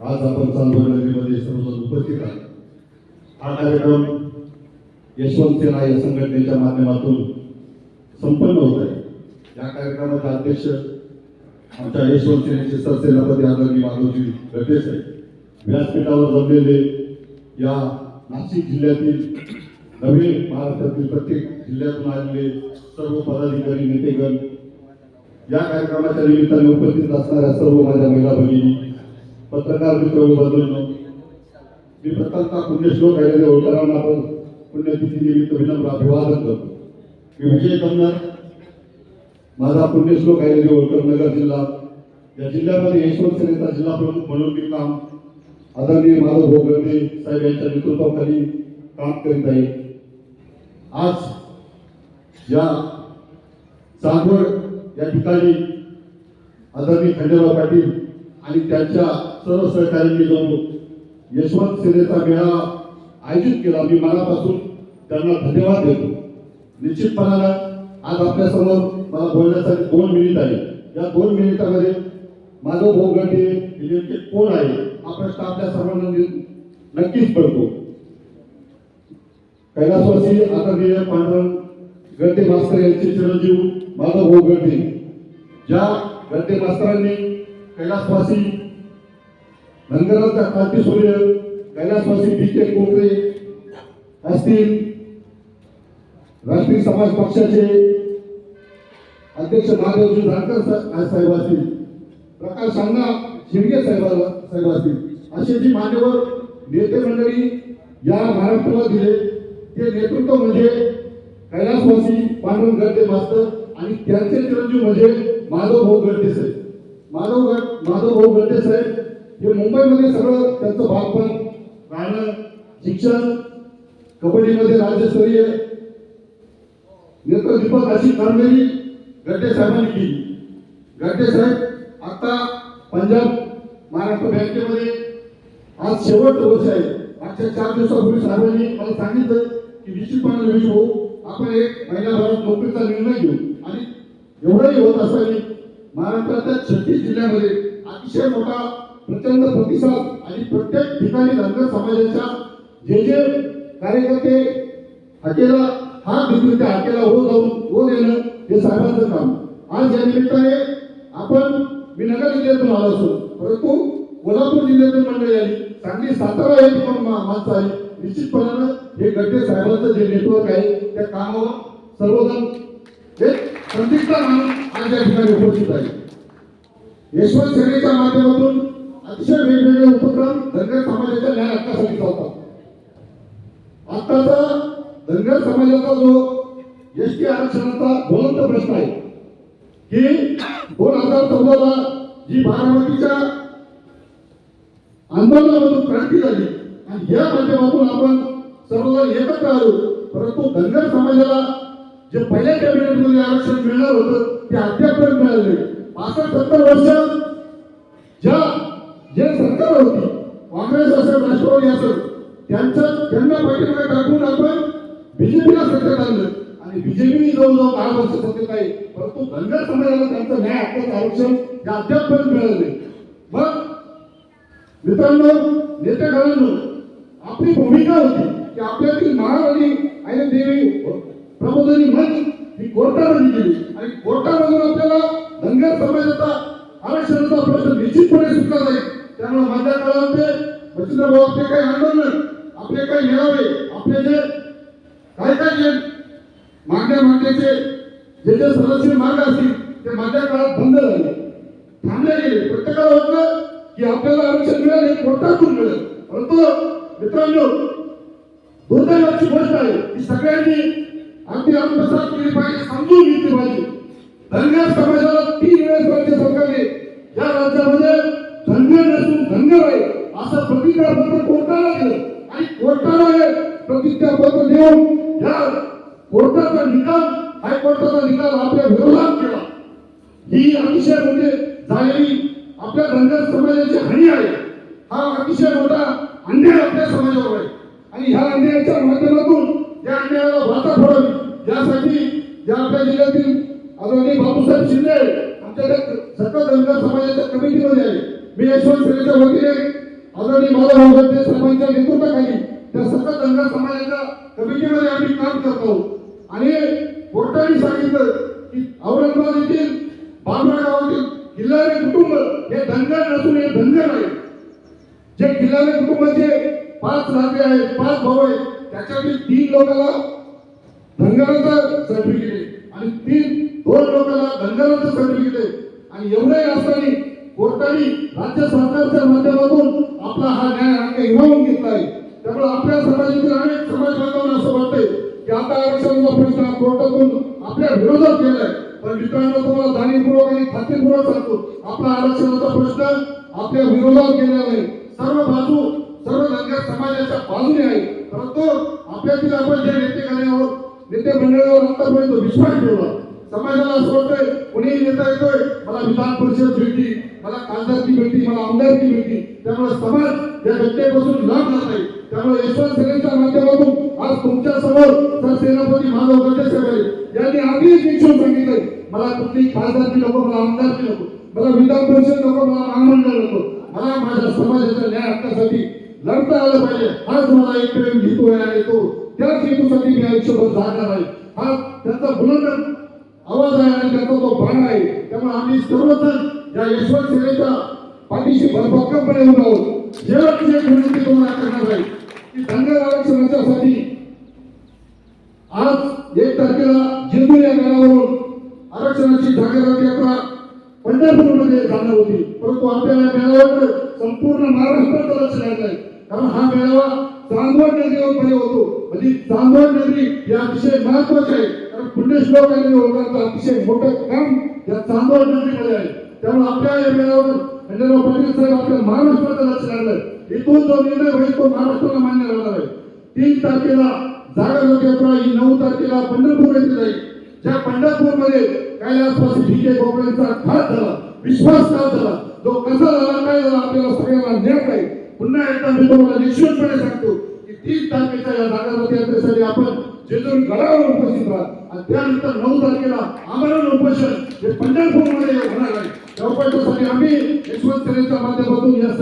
आज आपण चांदवड नगरीमध्ये सर्वजण उपस्थित आहात. हा कार्यक्रम यशवंत सेना या संघटनेच्या माध्यमातून संपन्न होत आहे. या कार्यक्रमाचे अध्यक्ष आमच्या यशवंत सेनेचे सरसेनापती आदरणीय माधवजी गटेश आहे व्यासपीठावर जमलेले या नाशिक जिल्ह्यातील नवे महाराष्ट्रातील प्रत्येक जिल्ह्यातून आलेले सर्व पदाधिकारी नेतेगण या कार्यक्रमाच्या निमित्ताने उपस्थित असणाऱ्या सर्व माझ्या महिला भगिनी पत्रकार मित्र व बंधूंनो मी प्रथमतः पुण्यश्लोक आहे होळकरांना आपण पुण्यतिथी निमित्त विनम्र अभिवादन करतो. मी विजय कमनर माझा पुण्यश्लोक आहे होळकर नगर जिल्हा. या जिल्ह्यामध्ये यशवंत सेनेचा जिल्हा प्रमुख म्हणून मी काम आदरणीय माधव भोगर्दे साहेब यांच्या नेतृत्वाखाली काम करीत आहे. आज या चांदवड या ठिकाणी आदरणीय खंडेराव पाटील आणि त्यांच्या सर्व सहकार्यांनी जाऊन यशवंत सेनेचा मेळा आयोजित केला. मी मनापासून त्यांना धन्यवाद देतो. निश्चितपणानं आज आपल्यासमोर मला बोलण्यासाठी दोन मिनिट आहे या दोन मिनिटामध्ये माधव भाऊ गटे हे नेमके कोण आहे हा प्रश्न आपल्या सर्वांना नक्कीच पडतो कैलासवासी आदरणीय पांडुरंग गड्डे मास्तर यांचे चिरंजीव माधव भाऊ गड्डे ज्या गड्डे मास्तरांनी कैलासवासी धनगरांचा क्रांती सूर्य कैलासवासी पी के कोकरे असतील राष्ट्रीय समाज पक्षाचे अध्यक्ष महादेवजी जानकर साहेब असतील प्रकाश अण्णा शिर्गे साहेब साहेब असतील. असे जी मान्यवर नेते मंडळी या महाराष्ट्राला दिले ते नेतृत्व म्हणजे कैलासवासी पांडुरंग गर्दे मास्तर आणि त्यांचे चिरंजीव म्हणजे माधव भाऊ गड्डे साहेब. माधव माधव भाऊ गड्डे साहेब हे मुंबईमध्ये सगळं त्यांचं बालपण राहणं शिक्षण कबड्डीमध्ये राज्यस्तरीय नेत्रदीपक अशी कामगिरी गड्डे साहेबांनी केली. गड्डे साहेब आता पंजाब महाराष्ट्र बँकेमध्ये आज शेवट वर्ष आहे. मागच्या चार दिवसापूर्वी साहेबांनी मला सांगितलं की निश्चितपणे रमेश भाऊ आपण एक महिन्याभरात नोकरीचा निर्णय घेऊ. आणि एवढंही होत असताना महाराष्ट्राच्या जिल्ह्यामध्ये अतिशय मोठा प्रचंड प्रतिसाद आणि प्रत्येक ठिकाणी धनगर समाजाच्या जे जे कार्यकर्ते हाकेला हा घेतले त्या हो जाऊन हो देणं हे साहेबांचं काम. आज या निमित्ताने आपण मी नगर जिल्ह्यातून आलो असो परंतु कोल्हापूर जिल्ह्यातून मंडळी आली. सांगली सातारा हे पण माणसं आहे निश्चितपणानं हे गड्डे साहेबांचं जे नेटवर्क आहे त्या कामावर सर्वजण एक संदिग्ध माणूस आज या ठिकाणी उपस्थित आहे यशवंत सेनेच्या माध्यमातून अतिशय वेगवेगळे उपक्रम धनगर समाजाच्या न्याय हक्कासाठी चालतात. आत्ताचा धनगर समाजाचा जो एस टी आरक्षणाचा ज्वलंत प्रश्न आहे की दोन हजार चौदाला जी बारामतीच्या आंदोलनामधून क्रांती झाली आणि या माध्यमातून आपण सर्वजण एकत्र आलो परंतु धनगर समाजाला जे पहिल्या कॅबिनेटमध्ये आरक्षण मिळणार होतं ते अद्यापर्यंत मिळालं नाही. पासष्ट सत्तर वर्ष ज्या जे सरकार होती काँग्रेस असेल राष्ट्रवादी असेल त्यांच्या त्यांना पाठीमागे टाकून आपण बीजेपीला सत्तेत आणलं आणि बीजेपी जवळजवळ दहा वर्ष सत्तेत आहे परंतु धनगर समाजाला त्यांचं न्याय हक्काचं आरक्षण हे अद्यापपर्यंत मिळालं नाही. मग मित्रांनो नेतेकरांनो आपली भूमिका होती की आपल्यातील महाराणी आणि देवी प्रबोधनी मंच ही कोर्टामध्ये गेली आणि कोर्टामधून आपल्याला धनगर समाजाचा आरक्षणाचा प्रश्न निश्चितपणे सुटला जाईल त्यामुळे माझ्या काळामध्ये बचिंद्रभाऊ आपले काही आंदोलन आपले काही मेळावे आपले जे काय काय केलं मागण्या मागण्याचे जे जे सदस्य मार्ग असतील ते माझ्या काळात बंद झाले. थांबले गेले. प्रत्येकाला वाटलं की आपल्याला आरक्षण मिळेल हे कोर्टातून मिळेल. परंतु मित्रांनो दुर्दैवाची गोष्ट आहे की सगळ्यांनी अगदी आत्मसात केली पाहिजे समजून घेतली पाहिजे. धनगर समाजाला तीन वेळेस राज्य सरकारने या राज्यामध्ये धनगर नसून धनगर आहे असं प्रतिज्ञापत्र कोर्टाला दिलं. आणि कोर्टाला हे प्रतिज्ञापत्र देऊन या कोर्टाचा निकाल हायकोर्टाचा निकाल आपल्या विरोधात केला ही अतिशय म्हणजे झालेली आपल्या धनगर समाजाची हानी आहे. हा अतिशय मोठा अन्याय आपल्या समाजावर आहे. आणि ह्या अन्यायाच्या माध्यमातून या अन्यायाला वाचा फोडावी यासाठी या आपल्या जिल्ह्यातील आदरणीय बापूसाहेब शिंदे आमच्या त्या सकल धनगर समाजाच्या कमिटीमध्ये आहे मी यशवंत सेनेच्या वतीने आदरणीय माधव भाऊ साहेबांच्या नेतृत्वाखाली त्या सकल धनगर समाजाच्या कमिटीमध्ये आम्ही काम करतो आणि कोर्टाने सांगितलं की औरंगाबाद येथील बाबरा गावातील किल्लारी कुटुंब हे धनगर नसून हे धनगर आहे जे किल्लारी कुटुंबाचे पाच नाते आहेत पाच भाऊ आहेत. त्याच्यातील तीन लोकांना धनगराचं सर्टिफिकेट आहे. आणि तीन दोन लोकांना धनगराचं सर्टिफिकेट आहे. आणि एवढंही असताना कोर्टाने राज्य सरकारच्या माध्यमातून आपला हा न्याय अंग हिमावून घेतला आहे. त्यामुळे आपल्या समाजातील अनेक समाज बांधवांना असं वाटतंय की आता आरक्षणाचा प्रश्न कोर्टातून आपल्या विरोधात केलाय पण मित्रांनो तुम्हाला जाणीवपूर्वक आणि खात्रीपूर्वक सांगतो आपला आरक्षणाचा प्रश्न आपल्या विरोधात गेला नाही. आपल्यातील आपण जे नेते कार्यावर नेते मंडळावर आतापर्यंत विश्वास ठेवला. समाजाला असं वाटतंय कोणीही नेता येतोय मला विधान परिषद भेटली मला खासदारकी भेटली मला आमदारकी भेटली. त्यामुळे समाज या घटनेपासून लाभ जात आहे. त्यामुळे यशवंत सेनेच्या माध्यमातून आज तुमच्यासमोर सर सेनापती माधव गटे साहेब यांनी आधीच निक्षून सांगितलंय मला कुठली खासदारकी नको मला आमदारकी नको. मला विधान परिषद नको मला महामंडळ नको. मला माझ्या समाजाच्या न्याय हक्कासाठी लढता आलं पाहिजे. आज मला एक प्रेम घेतोय आणि तो त्याच हेतूसाठी मी आयुष्यभर जाणार आहे. हा त्याचा बुलंद आवाज आहे आणि त्याचा तो बाण आहे. त्यामुळे आम्ही सर्वजण या यशवंत सेनेच्या पाठीशी भरभक्कमपणे उभा आहोत. शेवटची एक विनंती तुम्हाला करणार आहे. की धनगर आरक्षणाच्यासाठी आज एक तारखेला जिंदूर या गावावरून आरक्षणाची जागेवारी यात्रा पंढरपूरमध्ये जाणार होती. परंतु आपल्याला मेळाव्यावर संपूर्ण महाराष्ट्राचं लक्ष लागलं आहे. कारण हा मेळावा चांदवड नदीवर मध्ये होतो. म्हणजे चांदवड नदी हे अतिशय महत्त्वाचे आहे. कारण पुण्यश्लोक आणि योगाचं अतिशय मोठं काम या चांदवड नदीमध्ये आहे. त्यामुळे आपल्या या मेळाव्यावर खंडेराव पाटील साहेब आपल्या महाराष्ट्राचं लक्ष लागलं इथून जो निर्णय होईल तो महाराष्ट्राला मान्य राहणार आहे. तीन तारखेला जागा यात्रा ही नऊ तारखेला पंढरपूर येथे जाईल ज्या पंढरपूरमध्ये आसपास ठीक आहे गोखलेंचा घात झाला विश्वासघात झाला जो कसा झाला काय झाला आपल्याला सगळ्यांना ज्ञात आहे. पुन्हा एकदा मी तुम्हाला निश्चितपणे सांगतो की तीन तारखेच्या या जागा यात्रेसाठी आपण जेजून गडावर उपस्थित राहा. आणि त्यानंतर नऊ तारखेला आमरण उपोषण हे पंढरपूरमध्ये होणार आहे. त्या उपोषणासाठी आम्ही यशवंत सेनेच्या माध्यमातून या